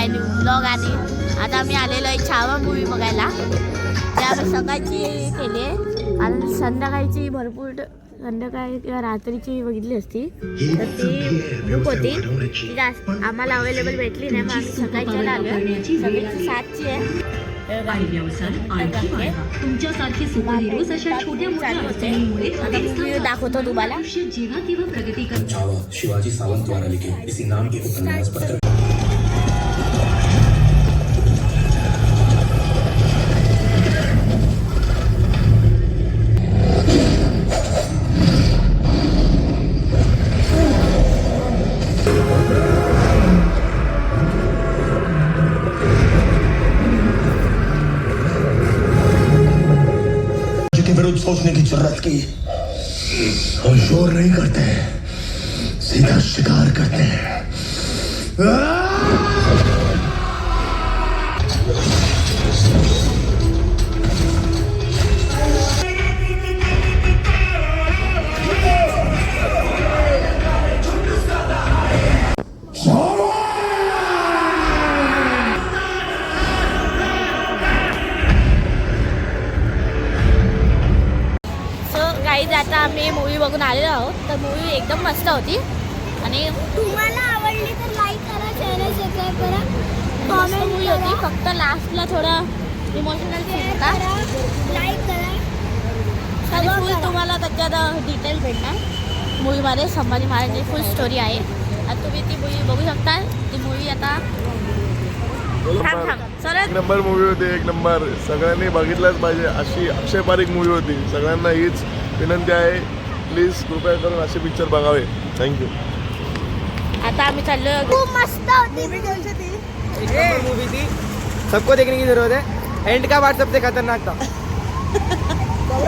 माय new blog आणि आता आम्ही आलेलो आहे छावा मूवी बघायला. ते आम्ही सकाळची केली आहे. संध्याकाळची भरपूर संध्याकाळी किंवा रात्रीची बघितली असती. तर ती बुक होती. ती जास्त आम्हाला अवेलेबल भेटली नाही मग आम्ही सकाळच्या आलो सकाळची सातची आहे. तुमच्यासारखे अशा छोट्या मोठ्या अडचणींमुळे दाखवतो तुम्हाला. जेव्हा तेव्हा प्रगती शिवाजी सावंत द्वारा लिखे इसी नाम के उपन्यास पत्र विरुद्ध सोचने की जरूरत की। हम शोर नहीं करते सीधा शिकार करते हैं। आता आम्ही मूवी बघून आलेलो आहोत. तर मूवी एकदम मस्त होती. आणि तुम्हाला आवडली तर लाईक करा चॅनल सबस्क्राईब करा. कॉमेंट मूवी होती. फक्त लास्टला थोडं इमोशनल होता. लाईक करा. आणि फुल. तुम्हाला त्याच्यात डिटेल भेटणार. मूवीमध्ये संभाजी महाराजांची फुल स्टोरी आहे. आता तुम्ही ती मूवी बघू शकता ती मूवी आता थांब थांब. एक नंबर मूवी होती एक नंबर. सगळ्यांनी बघितलंच पाहिजे अशी अक्षयपारिक मूवी होती. सगळ्यांना हीच विनंती आहे. प्लीज कृपया करून असे पिक्चर बघावे. थँक्यू आता आम्ही चाललो खूप मस्त होती मूवी थी सबको देखने की जरूरत है. एंड का पार्ट सबसे खतरनाक था.